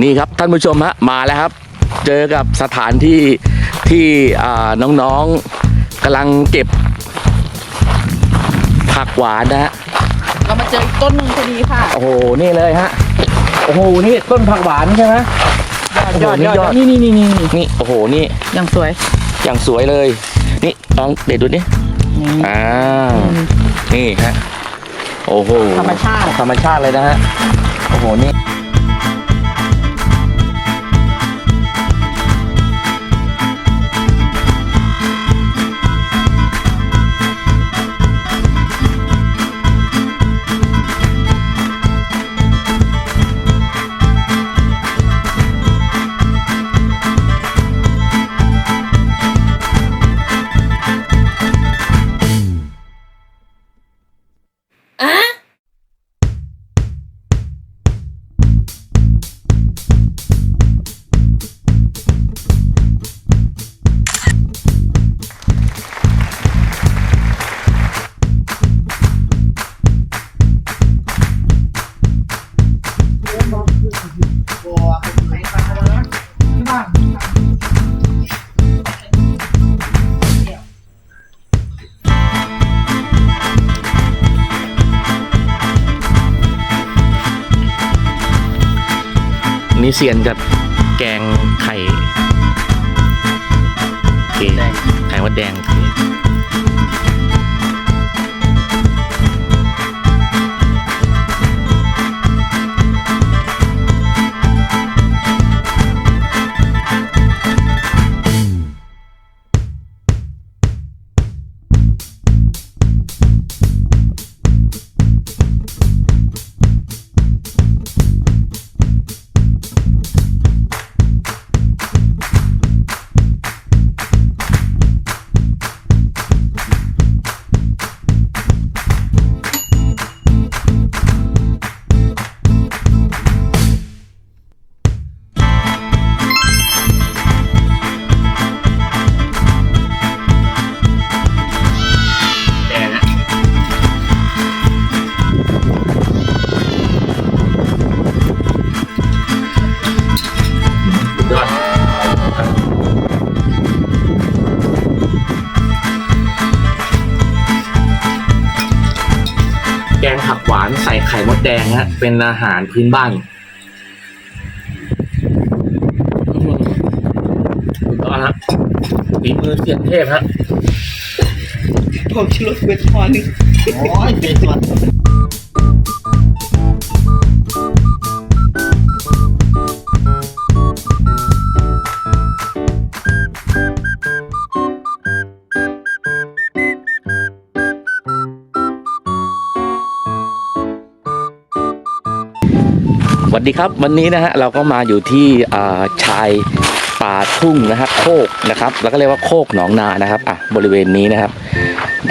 นี่ครับท่านผู้ชมฮะมาแล้วครับ เจอกับสถานที่ที่อ่าน้องๆกำลังเก็บ ผักหวานนะฮะเรามาเจออีกต้นหนึ่งพอดีค่ะ โอ้โหนี่เลยฮะโอ้โหนี่ต้นผักหวานใช่ไหมยอดโอ้โหนี่ยอดยอดนี่นี่นี่นี่นี่นี่โอ้โหนี่ยังสวยอย่างสวยเลย นี่ลองเด็ดดูนี่นี่อ่านี่ฮะโอ้โหธรรมชาติธรรมชาติเลยนะฮะโอ้โหนี่ นี่เซียนกับแกงไข่เกไข่มดแดง แดงฮะ เป็นอาหารพื้นบ้านอื้อหือสุดยอดครับฝีมือเสียงเทพฮะผมจะลดเวทพอหนึ่งโอ้ยเป็นส่วนสวั สดีครับวันนี้นะฮะเราก็มาอยู่ที่ชายป่าทุ่งนะครับโคกนะครับแล้วก็เรียกว่าโคกหนองนานะครับอะบริเวณนี้นะครับ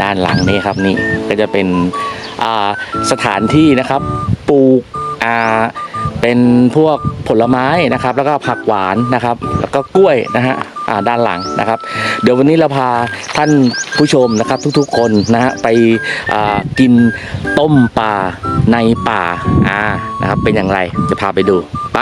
ด้านหลังนี้ครับนี่ก็จะเป็นสถานที่นะครับปลูกเป็นพวกผลไม้นะครับ แล้วก็ผักหวานนะครับ แล้วก็กล้วยนะฮะ ด้านหลังนะครับ เดี๋ยววันนี้เราพาท่านผู้ชมนะครับทุกๆคนนะฮะไปกินต้มปลาในป่าอ่านะครับเป็นอย่างไรจะพาไปดูไป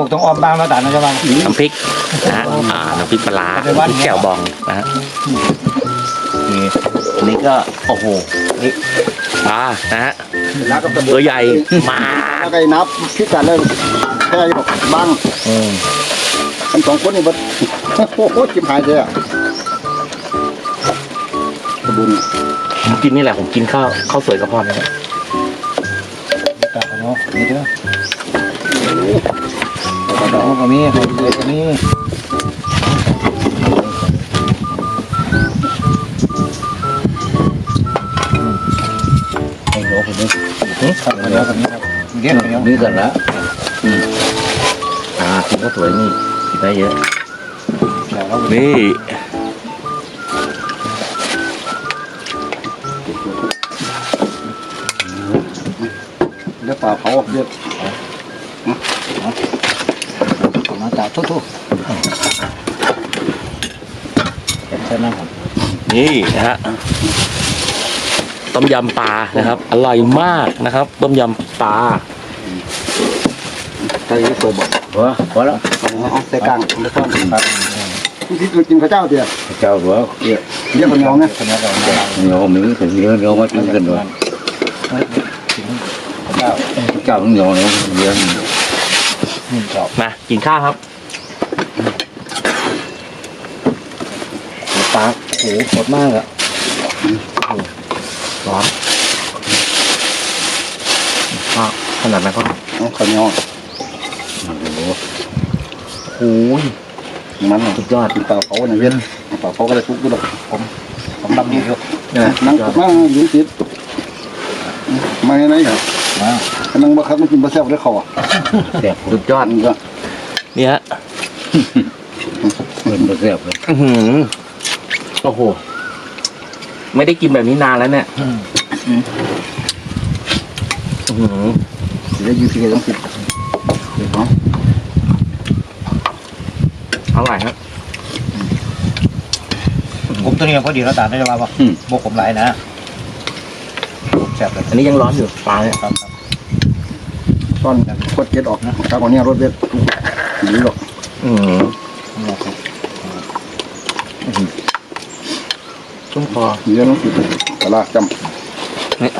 ก็คงต้องออมบ้างแล้วแต่นะจ๊ะบ้าง น้ำพริกนะฮะอ่าน้ำพริกปลาร้าไปวัด น้ำพริกแจ่วบองนะฮะนี่อันนี้ก็โอ้โหนี่ปลานะฮะแล้วก็กระตัวใหญ่มากแล้วก็นับพิกัดเลยแค่บ้างอืมกันสองคนนี่บัดโอ้โหจิบหายเลยอะกระบุญผมกินนี่แหละผมกินข้าวข้าวสวยกับพ่อนะครับตัดเนาะนี่เด้อ โอ้โหก็มีก็มีก็มีไอ้โหคนนี้ครับอันนี้ครับนี่ครับเรียนอันนี้นี่กันละก็สวยนี่กินได้เยอะนี่เดี๋ยวปลาเผาเยวมาจากทุกๆใช่ไหมครับนี่นะฮะต้มยำปลานะครับอร่อยมากนะครับ ต้มยำปลาใช่เปิดบ่หัวหัวแล้วเอาใส่กลางแล้วก็ครับที่กินข้าวเจ้าเดียวเจ้าหัวเกี่ยวเรียกคนยองนะเหนียวหนึ่งถึงเยอะเดียวมากินกันด้วยเจ้าเจ้าเหนียวเนาะเยอะมากินข้าวครับ ปลาโอ้โหสดมากอะร้อนก็ขนาดนั้นก็เอาข้าวยองโอ้ยมันสุดยอดเป็นปลาเผาในเวียนปลาเผาก็ได้ทุกข์ด้วยผมผมดำดีอยู่เนี่ยนั่งนั่งยืนติดมาไงไหนครับมานั่งบ่ครับมันกินบ่แซ่บได้เขาอะแซ่บสุดยอดนี่ก็ เนี่ยฮะเพิ่นบ่แซ่บเลยอื้อหือโอ้โห ไม่ได้กินแบบนี้นานแล้วเนี่ยอื้อหือสิได้ยืนที่ต้องติดเนาะอร่อยครับ ผมตัวนี้พอดีแล้วตามได้ว่าป่ะบกผมหลายนะแซ่บเลยอันนี้ยังร้อนอยู่ปลาเนี่ยครับตอนกดเก็ดออกนะถ้าก่อนนี้รถเวทหรือหรอก อืมต้องพอเยี่ยมกระลาจำนี่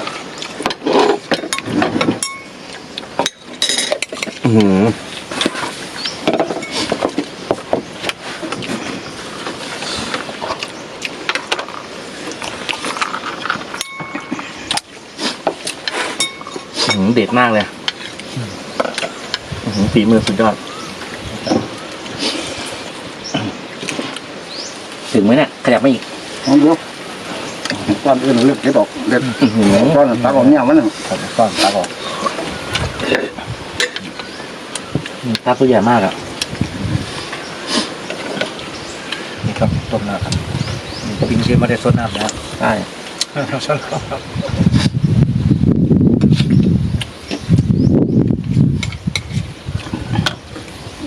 หืมเด็ดมากเลยฝีมือสุดยอด ถึงไหมเนี่ยขยับมาอีกำเอาเดี๋ยวตอนอื่นเลือกเก็ดออกเด็ดอื้อหือตอนตาของเนี่ยมันน่ะผมก้อนตาบอกตาตัวใหญ่มากอะนี่ครับต้มน้ำครับปิงกินมาได้สดน้ำนะใช่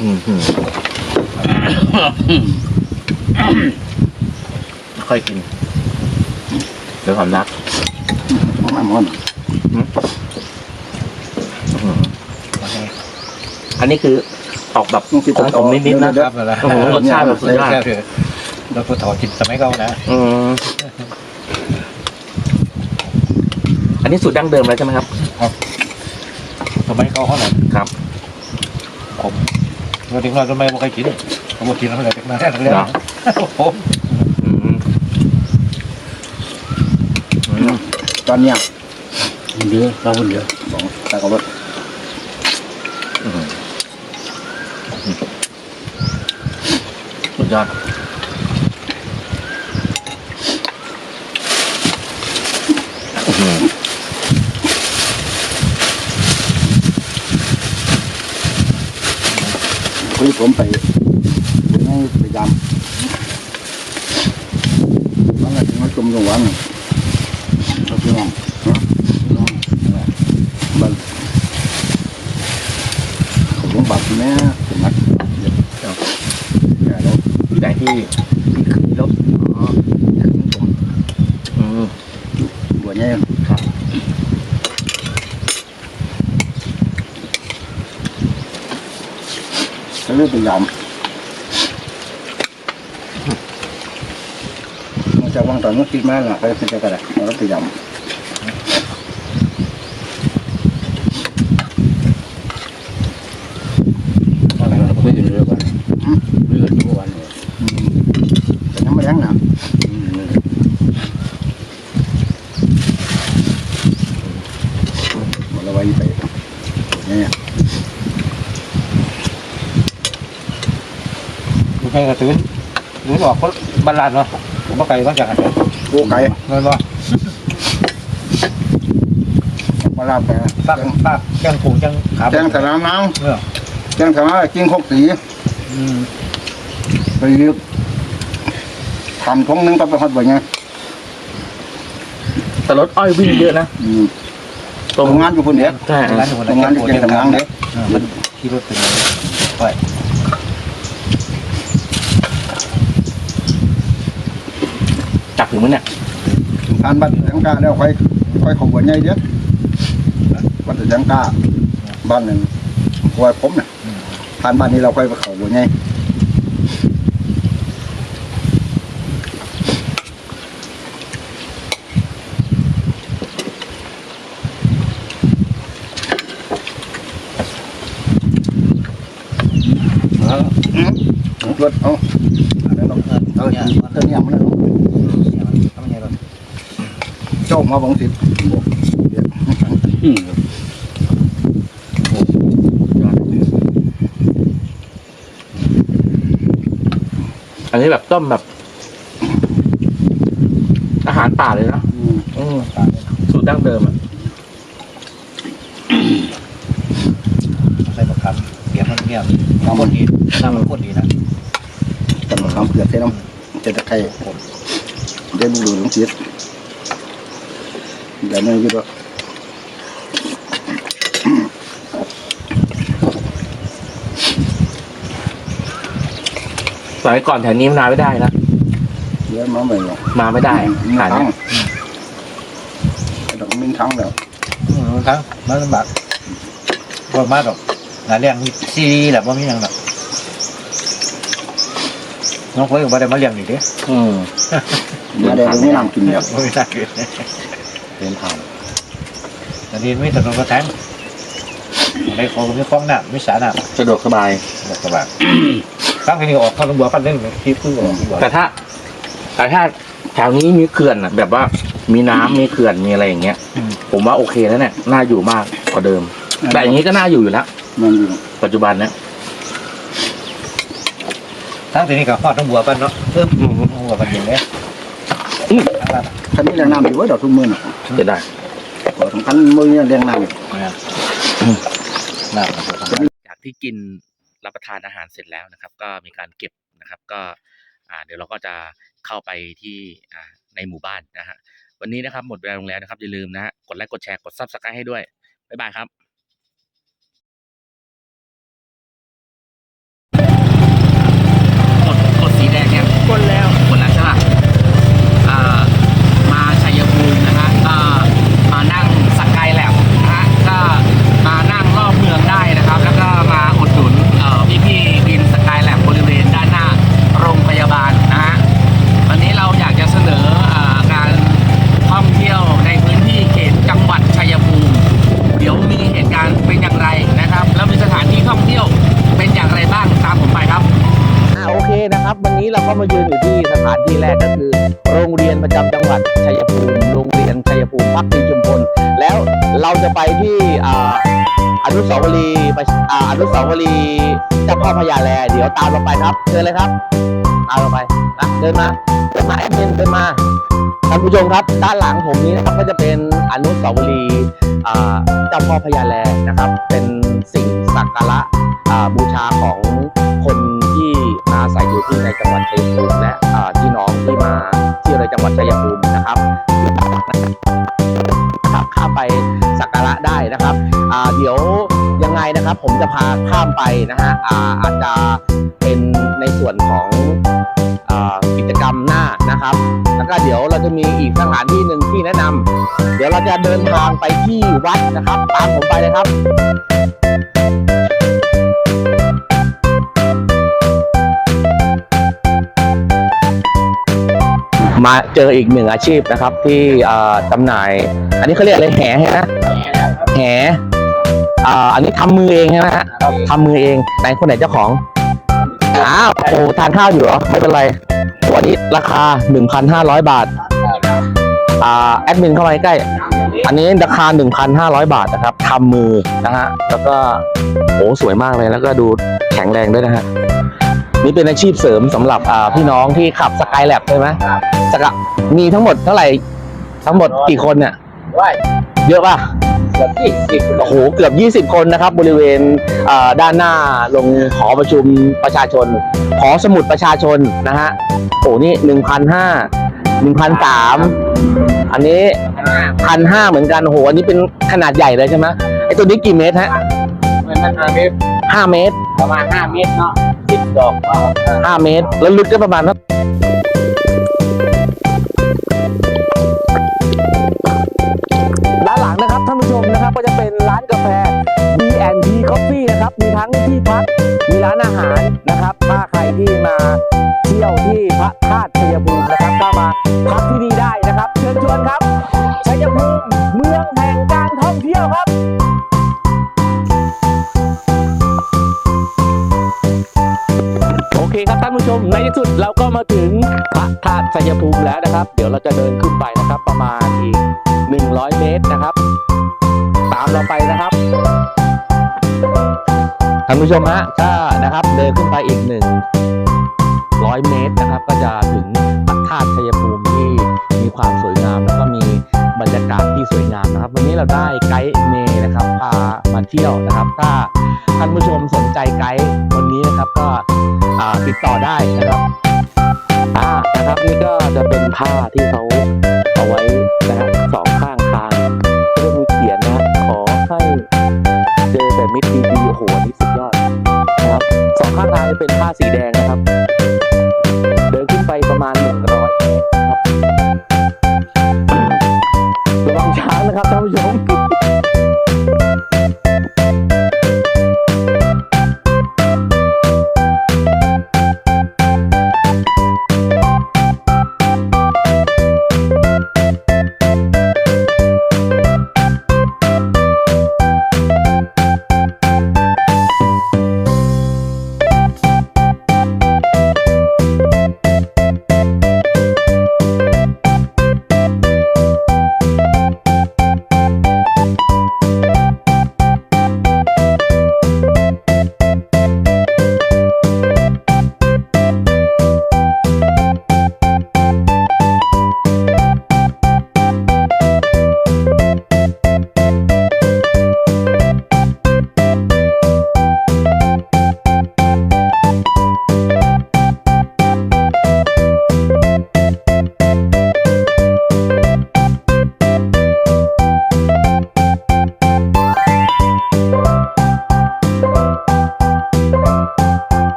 อืมหืม ค่อยกิน เดี๋ยวความรักมันมันอื้อหืออันนี้คือออกแบบต้องติดอมๆนิดๆนะครับอะไรโอ้โหรสชาติแบบสุดยอดแซ่บเลยเราพูดถอกินสมัยเก่านะอืมอันนี้สูตรดั้งเดิมแล้วใช่ไหมครับสมัยเก่าเขาหน่อยครับผมเราถึงเราทำไมไม่เคยกินผมบอกกินแล้วไม่เคยมาแท้ทั้งเรื่องผมอืมอืม ตอนเนี้ยเยอะเราเยอะบอกตากับรถอืมสุดยอดอื้อหือคุยผมไปให้พยายามวันละถึงมาชมจังหวันเราพี่น้องฮะพี่น้องบัน เขาลงบาดแม่เป็นนักเดี๋ยวแล้วอยู่ไหนที่ที่ขึ้นรถอ๋อผมอืมบัวแย่ครับเขาเรียกพยายามมาจากวางตอนนู้นติดมาหล่ะไปเป็นจะกระไรเราพยายามอะไรเราไม่กินเรื่อยวันเรื่อยทุกวันเลย แต่ยังไม่แรงนะ หมดแล้วไว้ไปเนี่ย ดู ใครกระตื้นหรือบอกเขาบรรลัดเนาะผมว่ไก่บ้างจากไหนโอ้ไก่เงินว่ามาลาบไปฟากฟากแกงผูแกงขาแกงสนามน้เออำแจ้งทางว่ากิ้งคกสีอืมไปทำทงหนึงก็ไปฮอดบ่ไงแต่รถอ้อยวิ่งเยอะนะอืมตรงทำงานอยู่คนเดียวใช่ ร้านอยู่คนทำงานอยู่เก่งทำงานเด้อ่ามันขี่รถเป็นไงไป จับ ถึงมั้ยเนี่ยผ่านบัตรแสงกาแล้วค่อยค่อยเขบวนใหญ่เด้อบัตรแสงกาบ้านหนึงคอยผมน่ะผ่านบ้านนี้เราค่อยไปเขาบวนใหญ่เอาอืมรถเอาอะไรเนาะเอาเอาเนี่ยเตือนเนี่ยมันเนาะ ทำยังไงล่ะ เจ้ามาบังสิอืมอันนี้แบบต้มแบบ อาหารป่าเลยนะอืมอืมสูตรดั้งเดิมอะใส่มะขามเปียกมันเงี้ยน้ำมันดีน้ำมันข้นดีนะแต่มาคำเผือกใช่น้ำจะตะไคร้ผมเดี๋ยวดูดูหลงสี เดี๋ยวนี่ก็สมัยก่อนแถวนี้มันมาไม่ได้นะเดี๋ยวมาใหม่หรอกมาไม่ได้มีหาทั้งเนี่ยไอ้ดอกมินทั้งแล้วอืมครั้งมันลำบากบ่มากหรอกงานเลี้ยงมีซีแหละว่ามีอย่างหรอกน้องเพื่อนก็บ่ได้มาเลี้ยงอีกเด้อืมมาได้ตรงนี้น้ำกินแล้วไม่ได้เลย เดินผ่านอันนี้ไม่ถนนกระแทงในคลองมีคลองน้ำมีสระน้สะดวกสบายำแบบสบายครั้งที่ออกเข้าลงบัวปั้นเล่นที่พึ่งออกบัวแต่ถ้าแต่ถ้าแถวนี้มีเขื่อนอะ แบบว่ามีน้ำมีเขื่อนมีอะไรอย่างเงี้ยผมว่าโอเคแล้วเนี่ยน่าอยู่มากกว่าเดิม แต่อย่างนี้ก็น่าอยู่อยู่แล้วมันอยู่ปัจจุบันเนี่ยทั้งที่นี่ก็ฮอดน้องบัวปั้นเนาะเพิ่มน้องบัวปั้นอย่างเงี้ย คันนี้แรงน้ำอยู่ไว้ดอกทุกมือน่ะจะได้ขอสำคัญมือเนี่ยแรงน้ำน้ำจากที่กินรับประทานอาหารเสร็จแล้วนะครับ ก็มีการเก็บนะครับก็อ่าเดี๋ยวเราก็จะเข้าไปที่อ่าในหมู่บ้านนะฮะวันนี้นะครับหมดเวลาลงแล้วนะครับอย่าลืมนะฮะกดไลค์กดแชร์กดซับสไครต์ให้ด้วยบ๊ายบายครับ ก็มายืนอยู่ที่สถานที่แรกก็คือ โรงเรียนประจำจังหวัดชัยภูมิโรงเรียนชัยภูมิพักดีชุมพลแล้วเราจะไปที่ออนุสาวรีย์ปอนุสาวรีย์เจ้าพ่อพญาแลเดี๋ยวตามเราไปครับเชิญเลยครับตามเราไปนะเดินมาเดินมาแอดมินเดินมาท่านผู้ชมครับ ด้านหลังผมนี้นะครับก็จะเป็นอนุสาวรีย์เจ้าพ่อพญาแลนะครับ เป็นสิ่งสักการะบูชาของคนที่ อยู่ที่ในจังหวัดชัยภูมิและพี่น้องที่มาเที่ยวในจังหวัดชัยภูมินะครับนะครับข้ามไปสักการะได้นะครับเดี๋ยวยังไงนะครับ ผมจะพาข้ามไปนะฮะอาจจะเป็นในส่วนของกิจกรรมหน้านะครับ แล้วก็เดี๋ยวเราจะมีอีกสถานที่หนึ่งที่แนะนำเดี๋ยวเราจะเดินทางไปที่วัดนะครับ ตามผมไปเลยครับ มาเจออีกหนึ่งอาชีพนะครับ ที่จำหน่าย อันนี้เขาเรียกอะไรแห่ใช่ไหมแห่อันนี้ทำมือเองใช่ไหมฮะทำมือเองไหนคนไหนเจ้าของอ้าวโอ้ทานข้าวอยู่เหรอไม่เป็นไรวันนี้ราคา 1,500 บาทอ่าแอดมินเข้ามาใกล้ อันนี้ราคา 1,500 บาทนะครับทำมือนะฮะแล้วก็โอ้สวยมากเลยแล้วก็ดูแข็งแรงด้วยนะฮะ นี่เป็นอาชีพเสริมสำหรับอ่าพี่น้องที่ขับสกายแลบใช่ไหมสกะมีทั้งหมดเท่าไหร่ ทั้งหมดกี่คนเนี่ยเยอะป่ะเกือบยี่สิบโอ้โห เกือบ 20 คนนะครับ บริเวณเอ่อด้านหน้าลงหอประชุมประชาชน หอสมุดประชาชนนะฮะ โอ้นี่หนึ่งพันห้าหนึ่งพันสามอันนี้พันห้าเหมือนกันโอ้โห อันนี้เป็นขนาดใหญ่เลยใช่ไหมไอตัวนี้กี่เมตรฮะมันมันเมตรห้าเมตร ประมาณห้าเมตรเนาะสิบ ดอกเนาะห้าเมตร แล้วลึกได้ประมาณเท่าด้านหลังนะครับท่านผู้ชมนะครับก็จะเป็นร้านกาแฟ B&T Coffee นะครับ มีทั้งที่พัก มีร้านอาหารนะครับ ถ้าใครที่มาเที่ยวที่พระธาตุชัยภูมินะครับก็มา ผู้ชมฮะก็นะครับเดินขึ้นไปอีกหนึ่งร้อยเมตรนะครับ ก็จะถึงพระธาตุชัยภูมิที่มีความสวยงามแล้วก็มีบรรยากาศที่สวยงามนะครับ วันนี้เราได้ไกด์เมย์นะครับพามาเที่ยวนะครับ ถ้าท่านผู้ชมสนใจไกด์คนนี้นะครับก็ติดต่อได้นะครับอ่านะครับนี่ก็จะเป็นผ้าที่เขาเอาไว้นะฮะสองข้างทางก็จะมีเขียนนะฮะขอให้เจอแต่มิตรดี ข้างทางจะเป็นผ้าสีแดงนะครับ เดินขึ้นไปประมาณหนึ่งร้อยครับระวังช้างนะครับท่านผู้ชม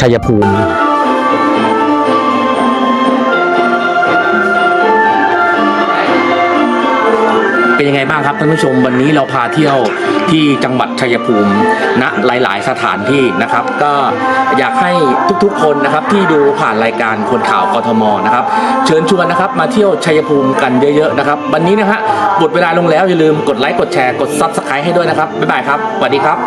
ชัยภูมิเป็นยังไงบ้างครับท่านผู้ชมวันนี้เราพาเที่ยวที่จังหวัดชัยภูมิณหลาย ๆ สถานที่นะครับ ก็อยากให้ทุกๆคนนะครับที่ดูผ่านรายการคนข่าวกทมนะครับ เชิญชวนนะครับมาเที่ยวชัยภูมิกันเยอะๆนะครับ วันนี้นะฮะหมดเวลาลงแล้วอย่าลืมกดไลค์กดแชร์กดซับสไครต์ให้ด้วยนะครับบ๊ายบายครับสวัสดีครับ